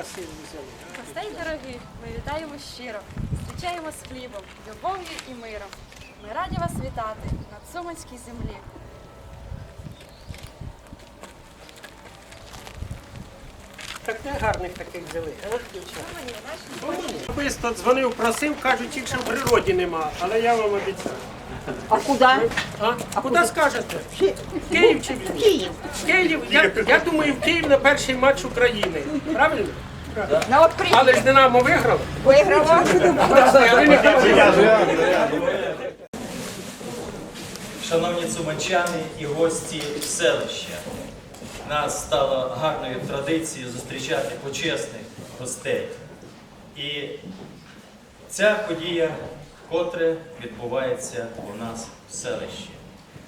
взяли. Гостей дорогі, ми вітаємо щиро, зустрічаємо з хлібом, любов'ю і миром. Ми раді вас вітати на Цуманській землі. Так де гарних таких взяли, а, дівчата? Особисто дзвонив, просив, кажуть, тільки в природі нема, але я вам обіцяю. А куди? А? А куди скажете? В Київ чи в Київ. В Київ, я, я думаю, в Київ на перший матч України. Правильно? На от при... Але ж Динамо виграло. Виграла. Ви не. Шановні цуманчани і гості селища, нас стало гарною традицією зустрічати почесних гостей. І ця подія вкотре відбувається у нас в селищі.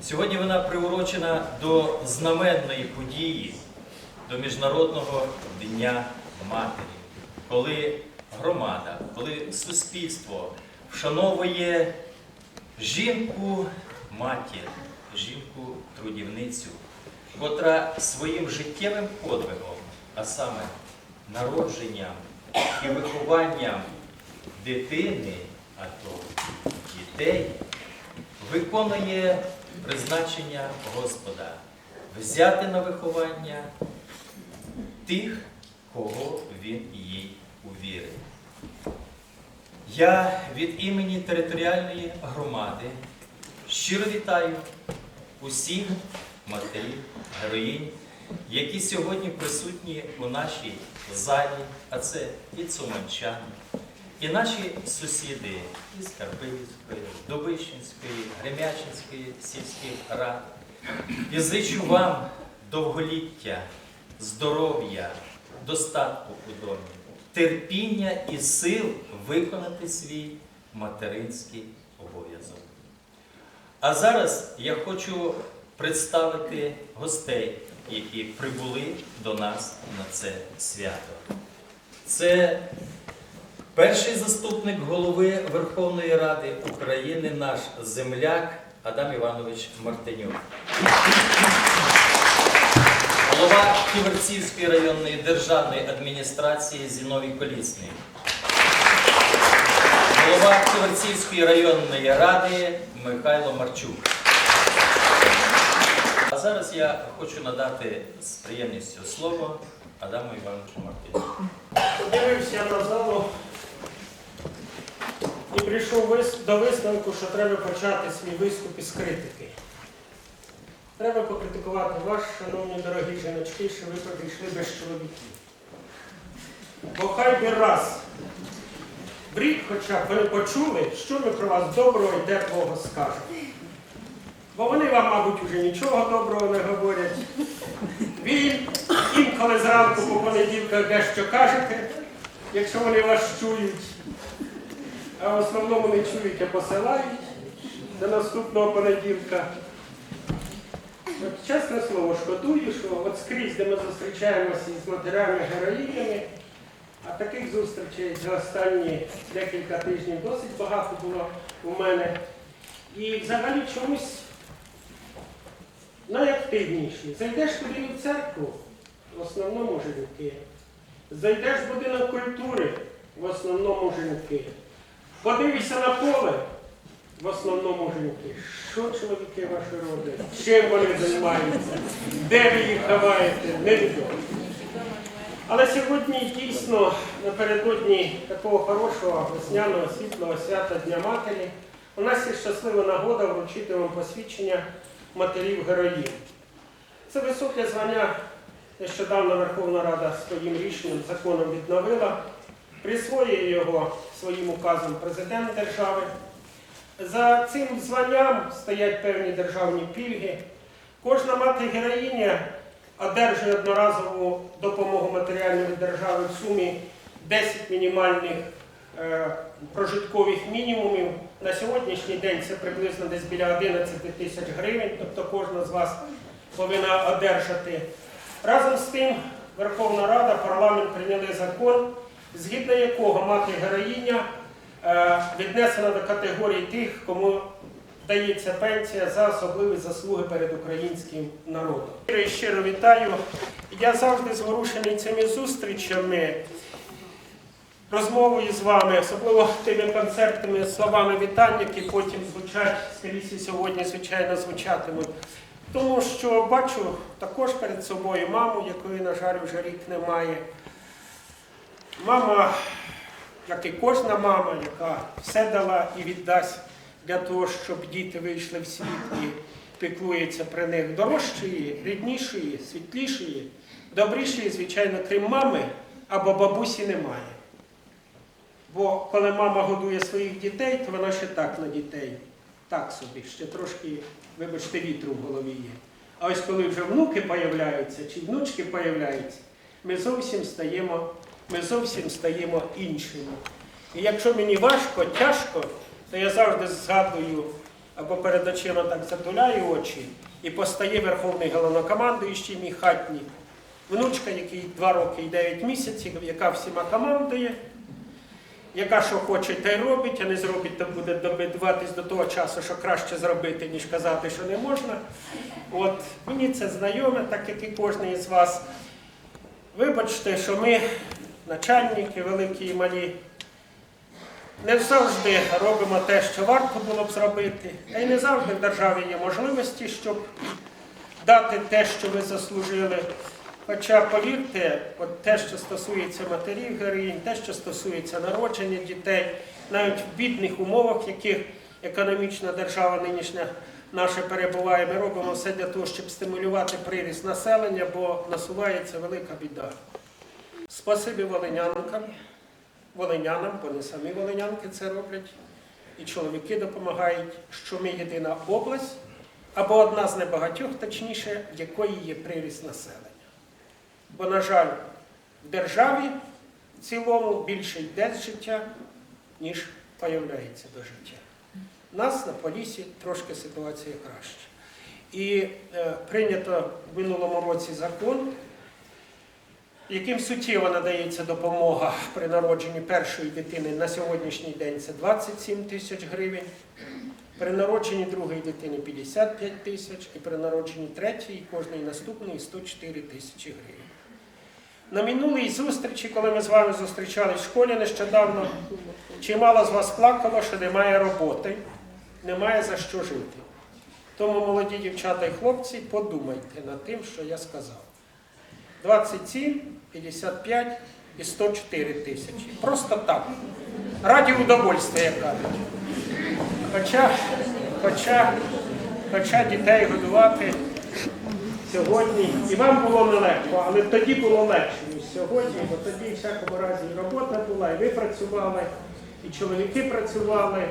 Сьогодні вона приурочена до знаменної події, до Міжнародного Дня Матері, коли громада, коли суспільство вшановує жінку матір, жінку трудівницю, котра своїм життєвим подвигом, а саме народженням і вихованням дитини, а то дітей, виконує призначення Господа взяти на виховання тих, кого він їй увірив. Я від імені територіальної громади щиро вітаю усіх матерів, героїнь, які сьогодні присутні у нашій залі, а це і Цуманчани, і наші сусіди із Карпивської, Добищенської, Гремячинської сільських рад. І вам довголіття, здоров'я, достатку у домі, терпіння і сил виконати свій материнський обов'язок. А зараз я хочу представити гостей, які прибули до нас на це свято. Це перший заступник голови Верховної Ради України, наш земляк Адам Іванович Мартинюк. Голова Ківерцівської районної державної адміністрації Зіновій Колісний. Голова Ківерцівської районної ради Михайло Марчук. А зараз я хочу надати з приємністю слово Адаму Івановичу Мартину. Подивився на залу і прийшов до висновку, що треба почати свій виступ із критики. Треба покритикувати вас, шановні дорогі жіночки, що ви прийшли без чоловіків. Бо хай би раз в рік хоча б ви почули, що ми про вас доброго і теплого скажемо. Бо вони вам, мабуть, уже нічого доброго не говорять. Ви інколи зранку по понеділках дещо кажете, якщо вони вас чують, а в основному не чують, а посилають до наступного понеділка. От, чесне слово, шкодую, що от скрізь, де ми зустрічаємося із матерями героїнями, а таких зустрічей за останні декілька тижнів досить багато було у мене. І взагалі чомусь найактивніші. Зайдеш туди в церкву, в основному жінки. Зайдеш в будинок культури, в основному жінки. Подивишся на поле, в основному жінки. Що чоловіки ваші роблять? Чим вони займаються? Де ви їх ховаєте? Невідомо. Але сьогодні дійсно напередодні такого хорошого весняного світлого свята Дня Матері у нас є щаслива нагода вручити вам посвідчення матерів героїв. Це високе звання нещодавно Верховна Рада своїм рішенням законом відновила, присвоює його своїм указом президент держави. За цим званням стоять певні державні пільги. Кожна мати героїня одержує одноразову допомогу матеріальної держави в сумі 10 мінімальних е, прожиткових мінімумів. На сьогоднішній день це приблизно десь біля 11 тисяч гривень, тобто кожна з вас повинна одержати. Разом з тим Верховна Рада, парламент прийняли закон, згідно якого мати героїня е, віднесена до категорії тих, кому дається пенсія за особливі заслуги перед українським народом. І щиро вітаю. Я завжди зворушений цими зустрічами, розмовою з вами, особливо тими концертними словами вітань, які потім звучать, і сьогодні, звичайно, звучатимуть. Тому що бачу також перед собою маму, якої, на жаль, вже рік немає. Мама, як і кожна мама, яка все дала і віддасть для того, щоб діти вийшли в світ і піклується про них дорожчої, ріднішої, світлішої, добрішої, звичайно, крім мами або бабусі немає. Бо коли мама годує своїх дітей, то вона ще так на дітей. Так собі, ще трошки, вибачте, вітру в голові є. А ось коли вже внуки появляються чи внучки появляються, ми зовсім стаємо, ми зовсім стаємо іншими. І якщо мені важко, тяжко, то я завжди згадую або перед очима так затуляю очі, і постає верховний головнокомандуючий мій хатній, внучка, який два роки і 9 місяців, яка всіма командує, яка що хоче, та й робить, а не зробить, то буде добиватись до того часу, що краще зробити, ніж казати, що не можна. От мені це знайоме, так як і кожен із вас. Вибачте, що ми, начальники великі і малі, не завжди робимо те, що варто було б зробити, та й не завжди в державі є можливості, щоб дати те, що ви заслужили. Хоча, повірте, от те, що стосується матерів героїнь, те, що стосується народження дітей, навіть в бідних умовах, в яких економічна держава нинішня наша перебуває, ми робимо все для того, щоб стимулювати приріст населення, бо насувається велика біда. Спасибі волинянкам, волинянам, бо не самі волинянки це роблять, і чоловіки допомагають, що ми єдина область, або одна з небагатьох, точніше, якої є приріст населення. Бо, на жаль, в державі в цілому більше йде з життя, ніж появляється до життя. У нас на Полісі трошки ситуація краща. І е, прийнято в минулому році закон, яким суттєво надається допомога при народженні першої дитини на сьогоднішній день це 27 тисяч гривень, при народженні другої дитини 55 тисяч, і при народженні третьої, кожної наступної 104 тисячі гривень. На минулій зустрічі, коли ми з вами зустрічались в школі нещодавно, чимало з вас плакало, що немає роботи, немає за що жити. Тому, молоді дівчата і хлопці, подумайте над тим, що я сказав. 27, 55 і 104 тисячі. Просто так. Раді удовольствия, як кажуть. Хоча, хоча, хоча дітей годувати сьогодні, і вам було нелегко, але тоді було легше, ніж сьогодні, бо тоді в всякому разі робота була, і ви працювали, і чоловіки працювали,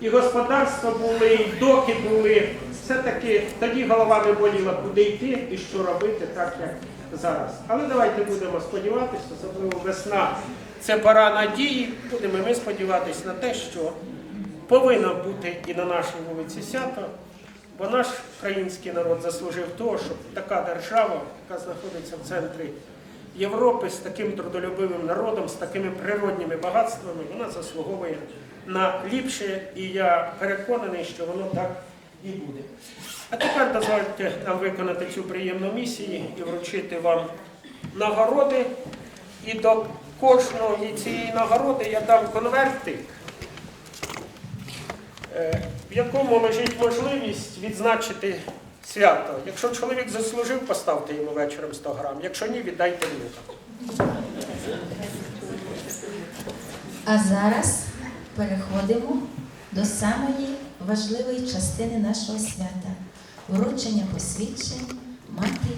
і господарства були, і доки були. Все-таки тоді голова не боліла, куди йти і що робити, так як зараз. Але давайте будемо сподіватися, особливо весна. Це пора надії. Будемо ми сподіватися на те, що повинно бути і на нашій вулиці свято, бо наш український народ заслужив того, щоб така держава, яка знаходиться в центрі Європи, з таким трудолюбивим народом, з такими природніми багатствами, вона заслуговує на ліпше, і я переконаний, що воно так і буде. А тепер дозвольте нам виконати цю приємну місію і вручити вам нагороди. І до кожної цієї нагороди я дам конвертик, е, в якому лежить можливість відзначити свято. Якщо чоловік заслужив, поставте йому вечором 100 грам. Якщо ні, віддайте внукам. А зараз переходимо до самої важливої частини нашого свята вручення посвідчень мати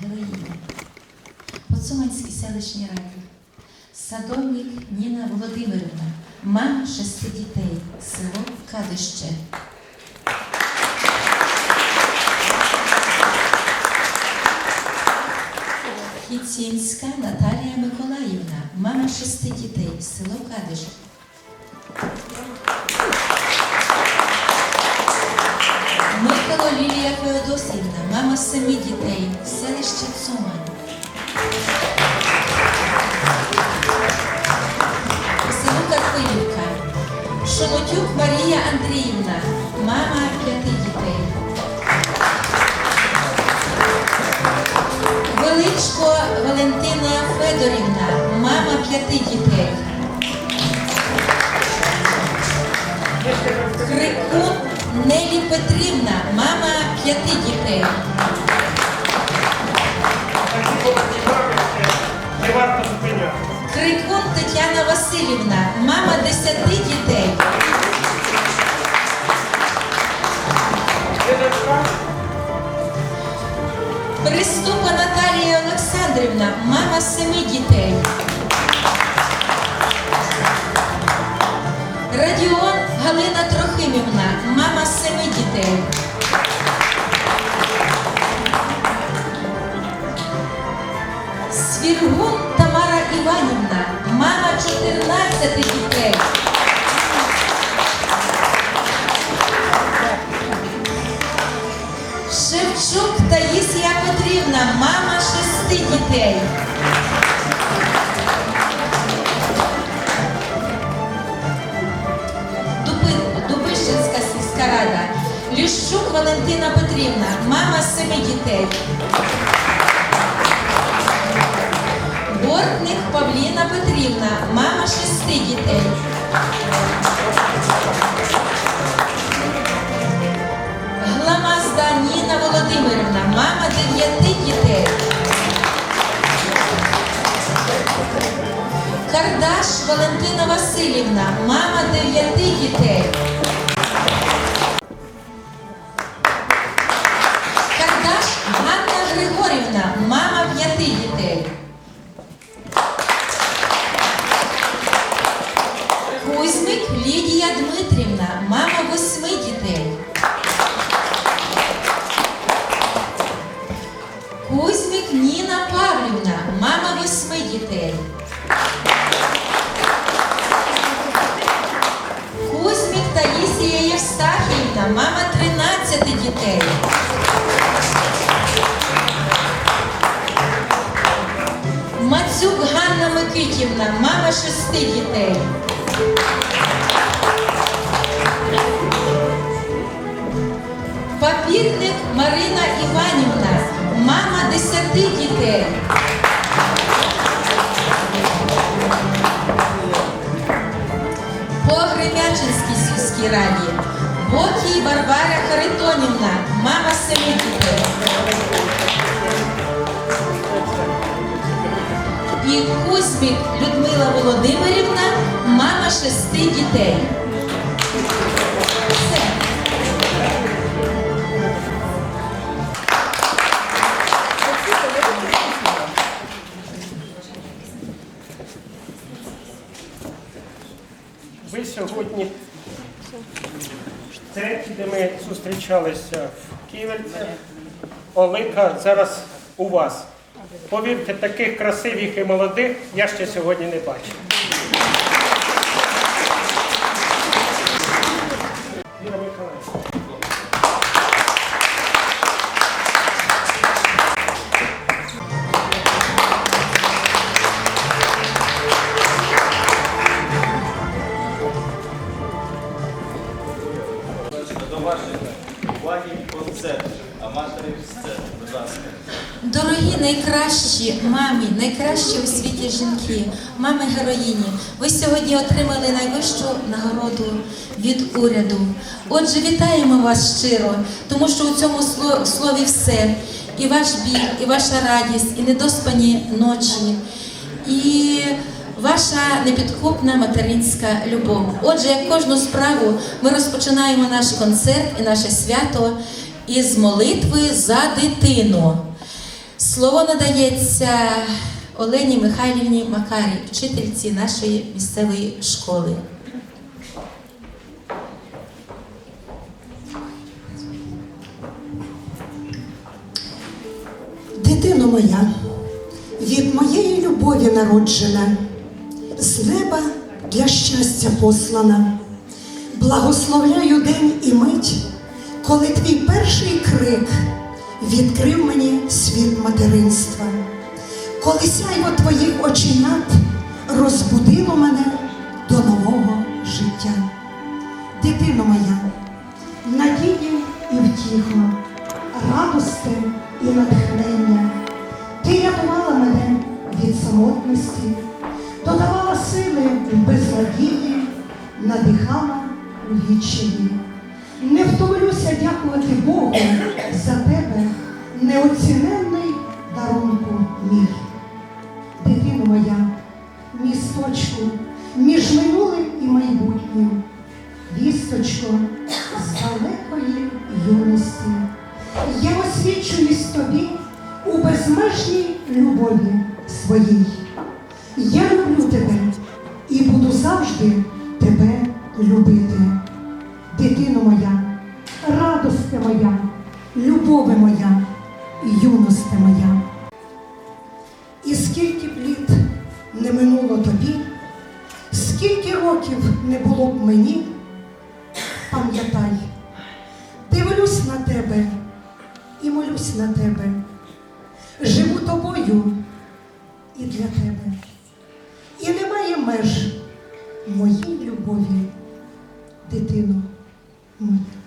героїні. Поцуманській селищній раді. Садовник Ніна Володимирівна, мама шести дітей, село Кадище. Хіцінська Наталія Миколаївна, мама шести дітей, село Кадище. Феодосівна, мама семи дітей, селище Цумань. Село Карпилівка, Шонотюк Марія Андріївна, мама п'яти дітей. Величко Валентина Федорівна, мама п'яти дітей. Крикун Нелі Петрівна, мама п'яти дітей. Крикун Тетяна Васильівна, мама десяти дітей. Приступа Наталія Олександрівна, мама семи дітей. Радіон Галина Трохимівна, мама семи дітей. Свіргун Тамара Іванівна, мама 14 дітей. Шевчук Таїсія Петрівна, мама шести дітей. Валентина Петрівна, мама семи дітей. Бортник Павліна Петрівна, мама шести дітей. Гламазда Ніна Володимирівна, мама дев'яти дітей. Кардаш Валентина Васильівна, мама дев'яти дітей. Шести дітей. Все. ви сьогодні третій, де ми зустрічалися в Ківерці. Олика зараз у вас. Повірте, таких красивих і молодих я ще сьогодні не бачив. Найкращі у світі жінки, мами героїні, ви сьогодні отримали найвищу нагороду від уряду. Отже, вітаємо вас щиро, тому що у цьому сло- слові все. І ваш біль, і ваша радість, і недоспані ночі, і ваша непідкупна материнська любов. Отже, як кожну справу, ми розпочинаємо наш концерт і наше свято із молитви за дитину. Слово надається Олені Михайлівні Макарі, вчительці нашої місцевої школи. Дитино моя, від моєї любові народжена, з неба для щастя послана. Благословляю день і мить, коли твій перший крик відкрив мені світ материнства, коли сяйво твоїх оченят розбудило мене до нового життя. Дитино моя, надія і втіха, радости і натхнення, ти рятувала мене від самотності, додавала сили в безладії, надихала у вічині. Не втомлюся дякувати Богу за тебе, неоцінене. Невісточко з далекої юності, я освічуюсь тобі у безмежній любові своїй. Я люблю тебе і буду завжди тебе любити. Дитино моя, радосте моя, любове моя. дитино моя.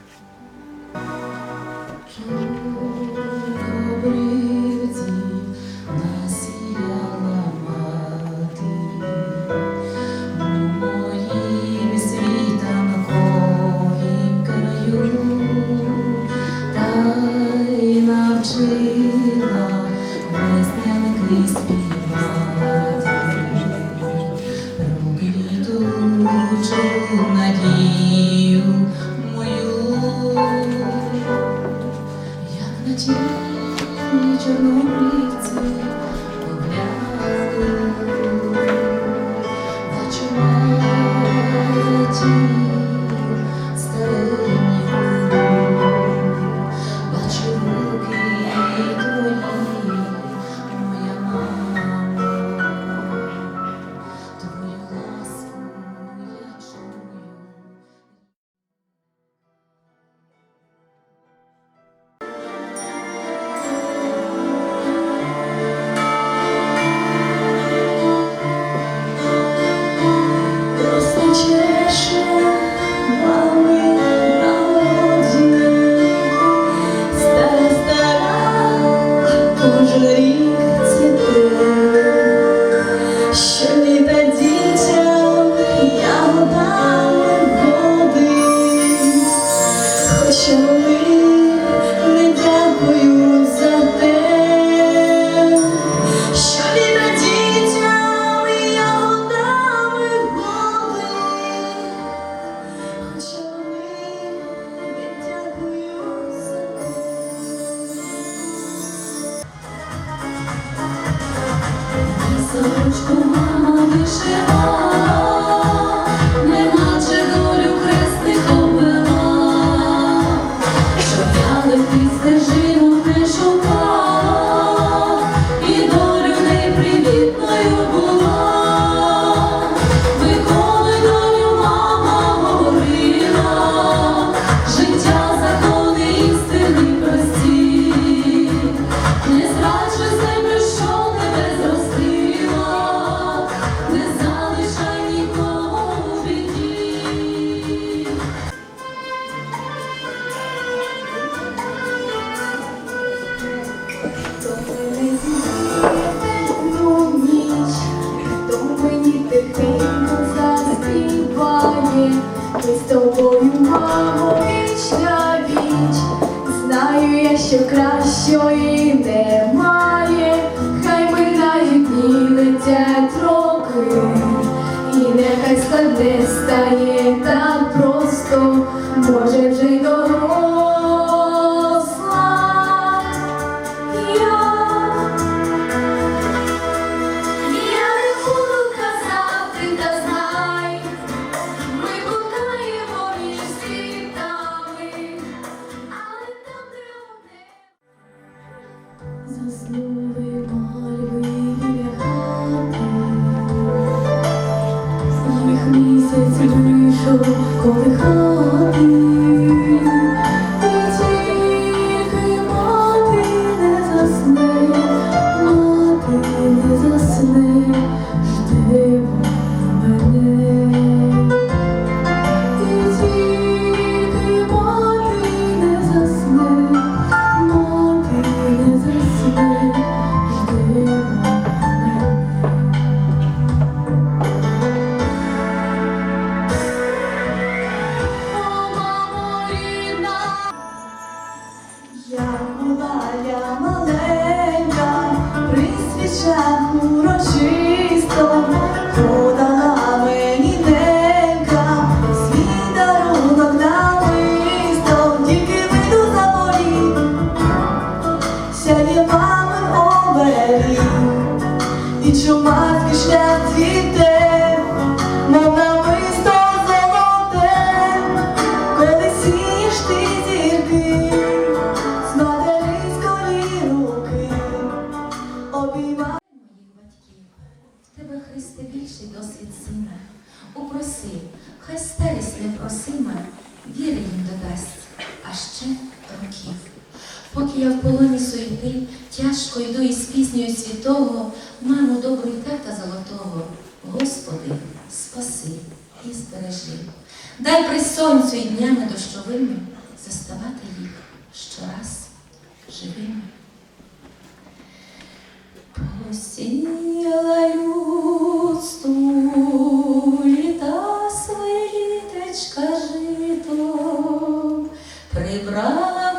Прибрала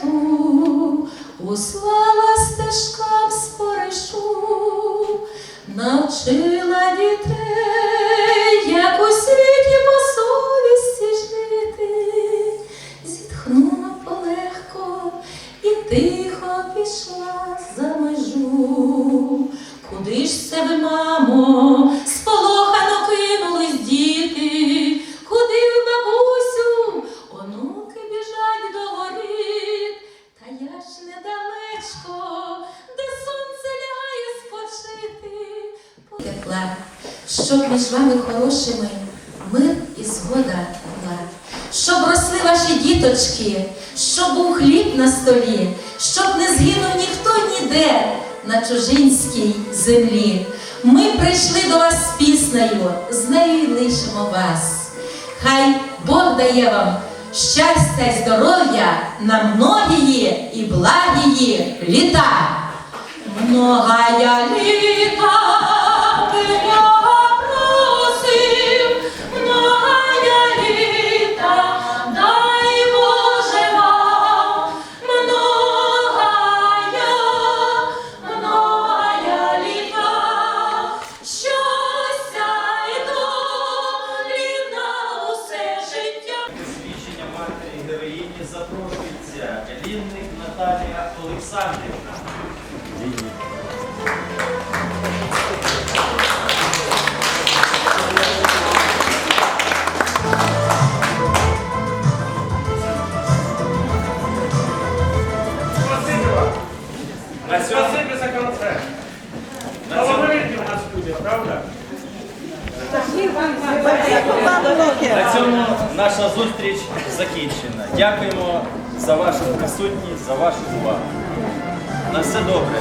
планету, услала стежкам споришу, навчила і згода щоб росли ваші діточки, щоб був хліб на столі, щоб не згинув ніхто ніде на чужинській землі. Ми прийшли до вас з піснею, з нею лишимо вас. Хай Бог дає вам щастя й здоров'я на многії і благії літа. Многая літа Лінник Наталія Олександрівна. На цьому, Спасибі за концерт. на цьому, нас люди, правда? на цьому наша зустріч закінчена. Дякуємо за вашу присутність, за вашу увагу. На все добре.